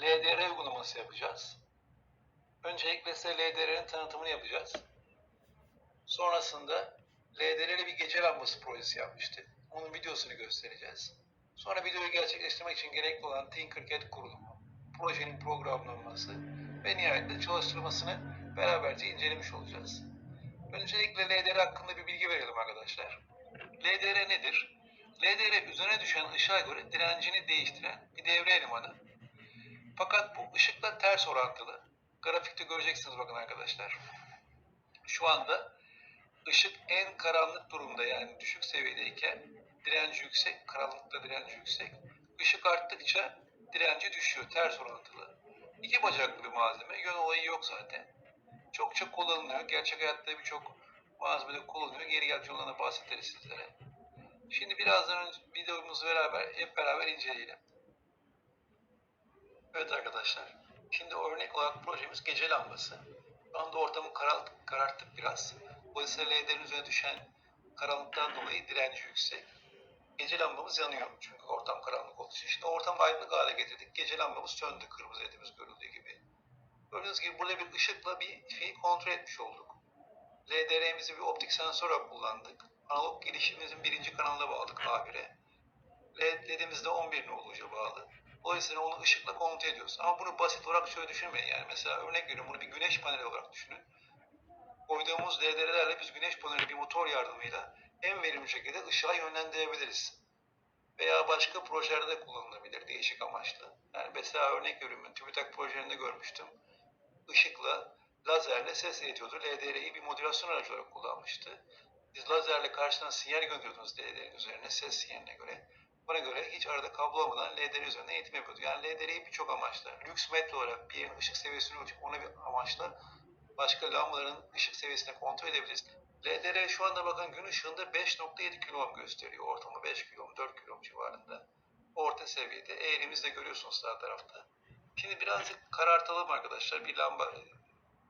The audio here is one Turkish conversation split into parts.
LDR uygulaması yapacağız. Öncelikle size LDR'nin tanıtımını yapacağız. Sonrasında LDR'li bir gece lambası projesi yapmıştık. Onun videosunu göstereceğiz. Sonra videoyu gerçekleştirmek için gerekli olan Tinkercad kurulumu, projenin programlanması ve nihayetinde çalıştırmasını beraberce incelemiş olacağız. Öncelikle LDR hakkında bir bilgi verelim arkadaşlar. LDR nedir? LDR üzerine düşen ışığa göre direncini değiştiren bir devre elemanı. Fakat bu ışıkla ters orantılı. Grafikte göreceksiniz bakın arkadaşlar. Şu anda ışık en karanlık durumda yani düşük seviyedeyken direnci yüksek, karanlıkta direnci yüksek. Işık arttıkça direnci düşüyor, ters orantılı. İki bacaklı bir malzeme, yön olayı yok zaten. Çokça kullanılıyor. Gerçek hayatta birçok malzemede kullanılıyor. Geri geleceği olanı bahsederiz sizlere. Şimdi birazdan önce videomuzu beraber hep beraber inceleyelim. Evet arkadaşlar. Şimdi örnek olarak projemiz gece lambası. Şu anda ortamı karalt, kararttık biraz. Dolayısıyla LED'lerin üzerine düşen karanlıktan dolayı direnci yüksek. Gece lambamız yanıyor çünkü ortam karanlık olduğu için. Şimdi ortamı aydınlık hale getirdik. Gece lambamız söndü kırmızı ledimiz görüldüğü gibi. Gördüğünüz gibi burada bir ışıkla bir şeyi kontrol etmiş olduk. LDR'mizi bir optik sensör kullandık. Analog girişimimizin birinci kanalına bağladık A1'e. LED, LED'imiz de 11 noluca bağlı. Dolayısıyla onu ışıkla kontrol ediyoruz. Ama bunu basit olarak şöyle düşünmeyin. Yani mesela örnek veriyorum bunu bir güneş paneli olarak düşünün. Koyduğumuz LDR'lerle biz güneş paneli bir motor yardımıyla en verimli şekilde ışığa yönlendirebiliriz. Veya başka projelerde de kullanılabilir değişik amaçlı. Yani mesela örnek veriyorum ben TÜBİTAK projelerinde görmüştüm. Işıkla, lazerle ses iletiyordu. LDR'yi bir modülasyon aracı olarak kullanmıştı. Biz lazerle karşıdan sinyal gönderiyordunuz LDR'nin üzerine ses sinyaline göre. Buna göre hiç arada kablo olmadan LDR üzerinde eğitim yapıyordu. Yani LDR'yi birçok amaçla, lüks metre olarak bir yerin ışık seviyesini ölçüp ona bir amaçla başka lambaların ışık seviyesini kontrol edebiliriz. LDR şu anda bakın gün ışığında 5.7 kilo gösteriyor. Ortalama 5 kilo, 4 kilo civarında. Orta seviyede. Eğrimizi de görüyorsunuz sağ tarafta. Şimdi birazcık karartalım arkadaşlar. Bir lamba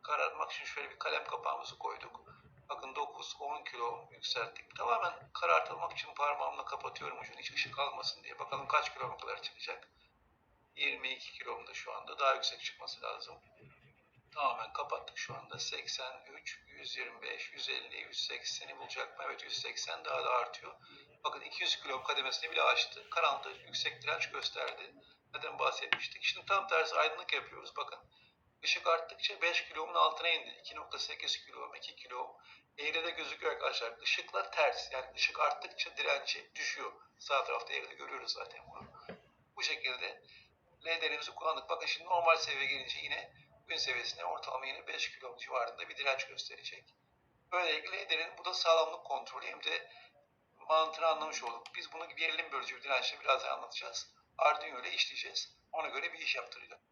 karartmak için şöyle bir kalem kapağımızı koyduk. Bakın 9-10 kilo yükselttik. Tamamen karartılmak için parmağımla kapatıyorum ucunu hiç ışık almasın diye. Bakalım kaç kilo kadar çıkacak. 22 kilomda şu anda. Daha yüksek çıkması lazım. Tamamen kapattık şu anda. 83, 125, 150, 180'i bulacak mı? Evet 180 daha da artıyor. Bakın 200 kilo kademesini bile aştı. Karanlıkta yüksek direnç gösterdi. Neden bahsetmiştik? Şimdi tam tersi aydınlık yapıyoruz. Bakın ışık arttıkça 5 kilomun altına indi. 2.8 kilo, 2 kilo. Eğride gözüküyor arkadaşlar. Işıkla ters. Yani ışık arttıkça direnci düşüyor. Sağ tarafta eğride görüyoruz zaten bunu. Bu şekilde LED'lerimizi kullandık. Bakın şimdi normal seviye gelince yine gün seviyesine ortalama yine 5 kilo civarında bir direnç gösterecek. Böylelikle LED'lerin bu da sağlamlık kontrolü hem de mantığını anlamış olduk. Biz bunu gerilim bölücü bir dirençle birazdan anlatacağız. Arduino ile işleyeceğiz. Ona göre bir iş yaptıracağız.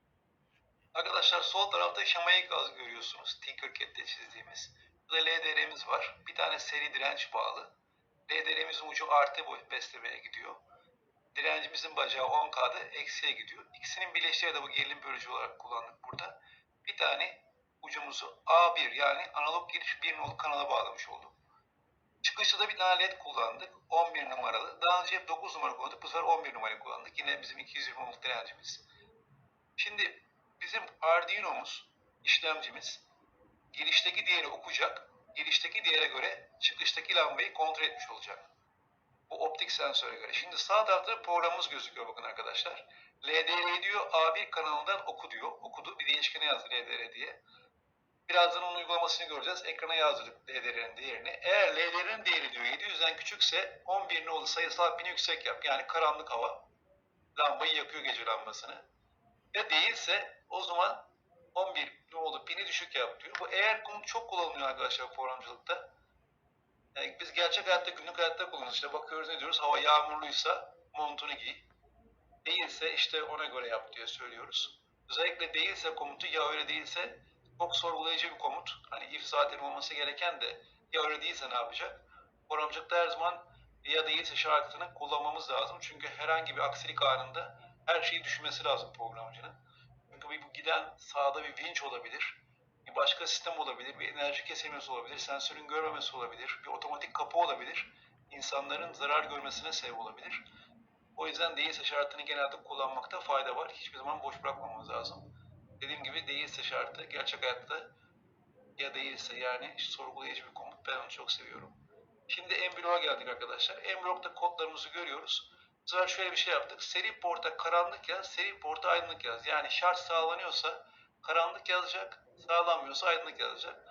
Arkadaşlar sol tarafta şamayı gaz görüyorsunuz. Tinkercad'de çizdiğimiz. Burada LDR'miz var. Bir tane seri direnç bağlı. LDR'mizin ucu artı boy beslemeye gidiyor. Direncimizin bacağı 10K'da eksiye gidiyor. İkisinin birleştiği de bu gerilim bölücü olarak kullandık burada. Bir tane ucumuzu A1 yani analog giriş 1 nolu kanala bağlamış olduk. Çıkışta da bir tane led kullandık. 11 numaralı. Daha önce hep 9 numara kullandık. Bu sefer 11 numarayı kullandık. Yine bizim 220 ohmluk direncimiz. Şimdi bizim Arduino'muz, işlemcimiz girişteki değeri okuyacak. Girişteki değere göre çıkıştaki lambayı kontrol etmiş olacak. Bu optik sensöre göre. Şimdi sağ tarafta programımız gözüküyor bakın arkadaşlar. LDR diyor A1 kanalından oku diyor. Okudu bir değişkene yazdı LDR diye. Birazdan onun uygulamasını göreceğiz. Ekrana yazdırdık LDR'nin değerini. Eğer LDR'nin değeri diyor 700'den küçükse 11 nolu sayısal pini yüksek yap. Yani karanlık hava. Lambayı yakıyor gece lambasını. Ya değilse o zaman 11 nolu pini düşük yap diyor. Bu eğer komut çok kullanılıyor arkadaşlar programcılıkta. Yani biz gerçek hayatta günlük hayatta kullanıyoruz. İşte bakıyoruz ne diyoruz? Hava yağmurluysa montunu giy. Değilse işte ona göre yap diye söylüyoruz. Özellikle değilse komutu ya öyle değilse çok sorgulayıcı bir komut. Hani if zaten olması gereken de ya öyle değilse ne yapacak? Programcılıkta her zaman ya değilse şartını kullanmamız lazım. Çünkü herhangi bir aksilik anında her şeyi düşünmesi lazım programcının. Bir bu giden sağda bir vinç olabilir. Bir başka sistem olabilir. Bir enerji kesilmesi olabilir. Sensörün görmemesi olabilir. Bir otomatik kapı olabilir. İnsanların zarar görmesine sebep olabilir. O yüzden değilse şartını genelde kullanmakta fayda var. Hiçbir zaman boş bırakmamamız lazım. Dediğim gibi değilse şartı gerçek hayatta ya değilse yani sorgulayıcı bir komut. Ben onu çok seviyorum. Şimdi Emblock'a geldik arkadaşlar. Emblock'ta kodlarımızı görüyoruz. Bu sefer şöyle bir şey yaptık. Seri porta karanlık yaz, seri porta aydınlık yaz. Yani şart sağlanıyorsa karanlık yazacak, sağlanmıyorsa aydınlık yazacak.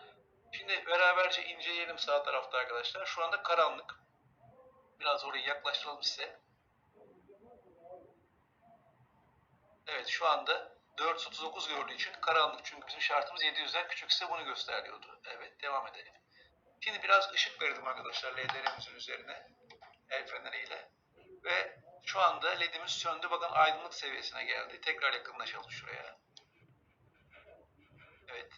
Şimdi beraberce inceleyelim sağ tarafta arkadaşlar. Şu anda karanlık. Biraz orayı yaklaştıralım size. Evet şu anda 439 gördüğü için karanlık. Çünkü bizim şartımız 700'den küçükse bunu gösteriyordu. Evet devam edelim. Şimdi biraz ışık verdim arkadaşlar LED'lerimizin üzerine. El feneriyle. Ve şu anda LED'imiz söndü. Bakın aydınlık seviyesine geldi. Tekrar yakınlaşalım şuraya. Evet.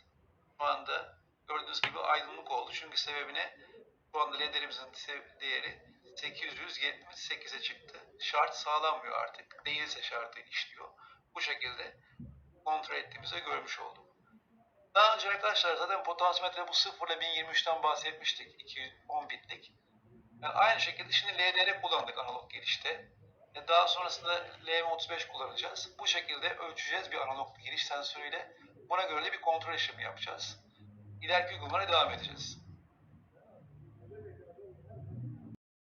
Şu anda gördüğünüz gibi aydınlık oldu. Çünkü sebebine şu anda LED'lerimizin sev- değeri 878'e çıktı. Şart sağlanmıyor artık. Değilse şartı işliyor. Bu şekilde kontrol ettiğimizde görmüş olduk. Daha önce arkadaşlar zaten potansiyometre bu 0 ile 1023'ten bahsetmiştik. 210 bitlik. Yani aynı şekilde şimdi LDR kullandık analog girişte. Daha sonrasında LM35 kullanacağız. Bu şekilde ölçeceğiz bir analog giriş sensörüyle. Buna göre de bir kontrol işlemi yapacağız. İleriki uygulamalara devam edeceğiz.